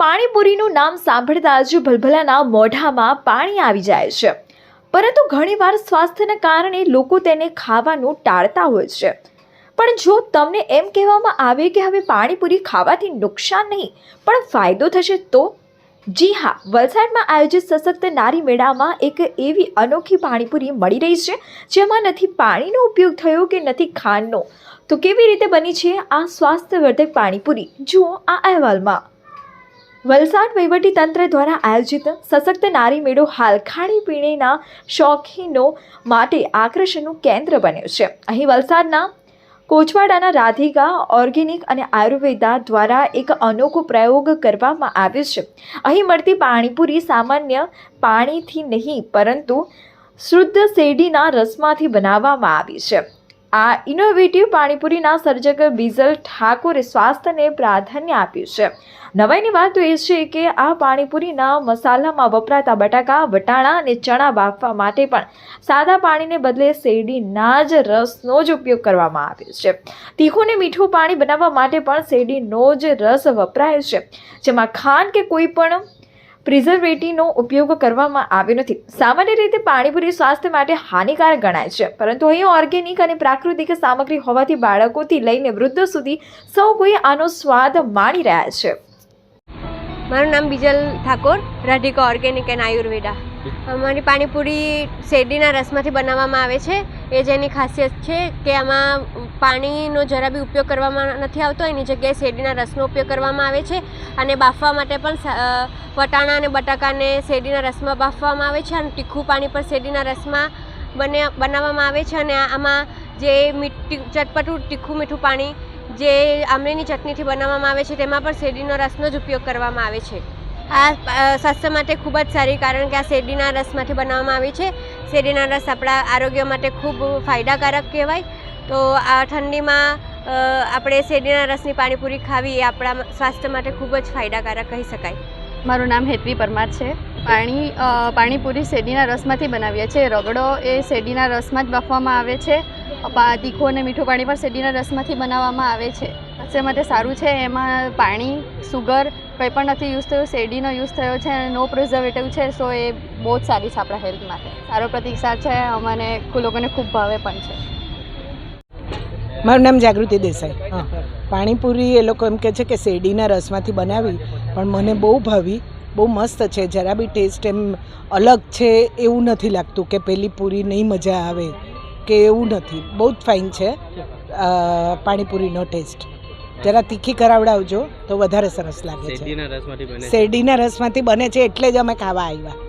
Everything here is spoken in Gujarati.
પાણીપુરીનું નામ સાંભળતા જ ભલભલાના મોઢામાં પાણી આવી જાય છે. પરંતુ ઘણીવાર સ્વાસ્થ્યના કારણે લોકો તેને ખાવાનું ટાળતા હોય છે. પણ જો તમને એમ કહેવામાં આવે કે હવે પાણીપુરી ખાવાથી નુકસાન નહીં, પણ ફાયદો થશે તો? જી હા, વલસાડમાં આયોજિત સશક્ત નારી મેળામાં એક એવી અનોખી પાણીપુરી મળી રહી છે, જેમાં નથી પાણીનો ઉપયોગ થયો કે નથી ખાંડનો. તો કેવી રીતે બની છે આ સ્વાસ્થ્યવર્ધક પાણીપુરી? જુઓ આ અહેવાલમાં. વલસાડ તંત્ર દ્વારા આયોજિત સશક્ત નારી મેળો હાલ ખાણીપીણીના શોખીનો માટે આકર્ષણનું કેન્દ્ર બન્યું છે. અહીં વલસાડના કોચવાડાના રાધિકા ઓર્ગેનિક અને આયુર્વેદા દ્વારા એક અનોખો પ્રયોગ કરવામાં આવ્યો છે. અહીં મળતી પાણીપુરી સામાન્ય પાણીથી નહીં, પરંતુ શુદ્ધ શેરડીના રસમાંથી બનાવવામાં આવી છે. આ ઇનોવેટિવ પાણીપુરીના સર્જક બિઝલ ઠાકોરે સ્વાસ્થ્યને પ્રાધાન્ય આપ્યું છે. નવાઈની વાત એ છે કે આ પાણીપુરીના મસાલામાં વપરાતા બટાકા, વટાણા અને ચણા બાફવા માટે પણ સાદા પાણીને બદલે શેરડીના જ રસનો જ ઉપયોગ કરવામાં આવ્યો છે. તીખું મીઠું પાણી બનાવવા માટે પણ શેરડીનો જ રસ વપરાય છે. જેમાં ખાંડ કે કોઈ પણ પ્રિઝર્વેટિવનો ઉપયોગ કરવામાં આવ્યો નથી. સામાન્ય રીતે પાણીપુરી સ્વાસ્થ્ય માટે હાનિકારક ગણાય છે, પરંતુ અહીં ઓર્ગેનિક અને પ્રાકૃતિક સામગ્રી હોવાથી બાળકોથી લઈને વૃદ્ધો સુધી સૌ કોઈ આનો સ્વાદ માણી રહ્યા છે. મારું નામ બીજલ ઠાકોર, રાધિકા ઓર્ગેનિક એન્ડ આયુર્વેદા. અમારી પાણીપુરી શેરડીના રસમાંથી બનાવવામાં આવે છે. એ જેની ખાસિયત છે કે આમાં પાણીનો જરા બી ઉપયોગ કરવામાં નથી આવતો, એની જગ્યાએ શેરડીના રસનો ઉપયોગ કરવામાં આવે છે અને બાફવા માટે પણ વટાણા અને બટાકાને શેરડીના રસમાં બાફવામાં આવે છે અને તીખું પાણી પણ શેરડીના રસમાં બને, બનાવવામાં આવે છે અને આમાં જે મીઠી, ચટપટું, તીખું મીઠું પાણી જે આમલીની ચટણીથી બનાવવામાં આવે છે તેમાં પણ શેરડીનો રસનો જ ઉપયોગ કરવામાં આવે છે. આ સ્વાસ્થ્ય માટે ખૂબ જ સારી કારણ કે આ શેરડીના રસમાંથી બનાવવામાં આવી છે. શેરડીના રસ આપણા આરોગ્ય માટે ખૂબ ફાયદાકારક કહેવાય તો આ ઠંડીમાં આપણે શેરડીના રસની પાણીપુરી ખાવી એ આપણા સ્વાસ્થ્ય માટે ખૂબ જ ફાયદાકારક કહી શકાય. મારું નામ હેતવી પરમાર છે. પાણી પાણીપુરી શેરડીના રસમાંથી બનાવીએ છીએ. રગડો એ શેરડીના રસમાં જ બાફવામાં આવે છે. તીખું અને મીઠું પાણી પણ શેરડીના રસમાંથી બનાવવામાં આવે છે. સ્વાસ્થ્ય માટે સારું છે. એમાં પાણી, સુગર કંઈ પણ નથી યુઝ થયું. શેરડીનો યુઝ થયો છે અને નો પ્રિઝર્વેટિવ છે, સો એ બહુ જ સારી છે આપણા હેલ્થ માટે. સારો પ્રતિસાદ છે. અમને લોકોને ખૂબ ભાવે પણ છે. મારું નામ જાગૃતિ દેસાઈ. હા. પાણીપુરી એ લોકો એમ કહે છે કે શેરડીના રસમાંથી બનાવી પણ મને બહુ ભાવી બહુ મસ્ત છે. જરા બી ટેસ્ટ એમ અલગ છે એવું નથી લાગતું કે પેલી પૂરી નહીં મજા આવે કે એવું નથી. બહુ જ ફાઇન છે પાણીપુરીનો ટેસ્ટ. જરા તીખી કરાવડાવજો તો વધારે સરસ લાગે છે. શેરડીના રસમાંથી બને છે. શેરડીના રસમાંથી બને છે એટલે જ અમે ખાવા આવ્યા.